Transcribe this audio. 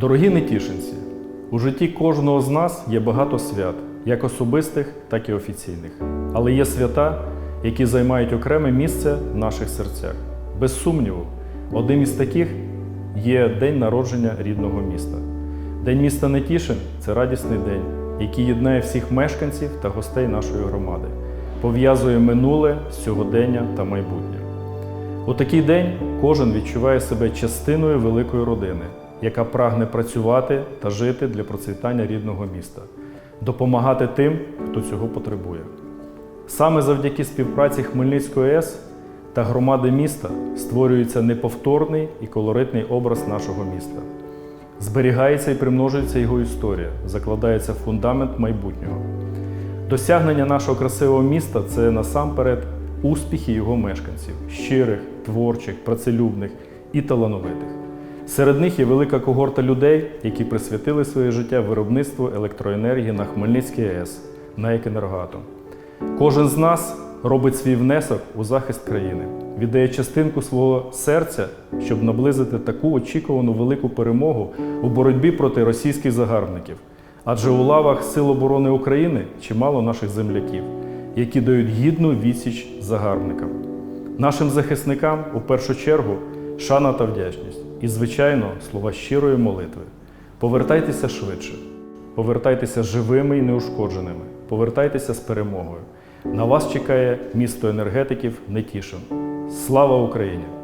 Дорогі нетішинці, у житті кожного з нас є багато свят, як особистих, так і офіційних. Але є свята, які займають окреме місце в наших серцях. Без сумніву, одним із таких є день народження рідного міста. День міста Нетішин це радісний день, який єднає всіх мешканців та гостей нашої громади, пов'язує минуле, сьогодення та майбутнє. У такий день кожен відчуває себе частиною великої родини, яка прагне працювати та жити для процвітання рідного міста, допомагати тим, хто цього потребує. Саме завдяки співпраці Хмельницької АЕС та громади міста створюється неповторний і колоритний образ нашого міста. Зберігається і примножується його історія, закладається фундамент майбутнього. Досягнення нашого красивого міста це насамперед успіхи його мешканців, щирих, творчих, працелюбних і талановитих. Серед них є велика когорта людей, які присвятили своє життя виробництву електроенергії на Хмельницькій АЕС, на «Екенергоатом». Кожен з нас робить свій внесок у захист країни, віддає частинку свого серця, щоб наблизити таку очікувану велику перемогу у боротьбі проти російських загарбників. Адже у лавах Сил оборони України чимало наших земляків, які дають гідну відсіч загарбникам. Нашим захисникам у першу чергу шана та вдячність і, звичайно, слова щирої молитви. Повертайтеся швидше, повертайтеся живими і неушкодженими, повертайтеся з перемогою. На вас чекає місто енергетиків Нетішин. Слава Україні!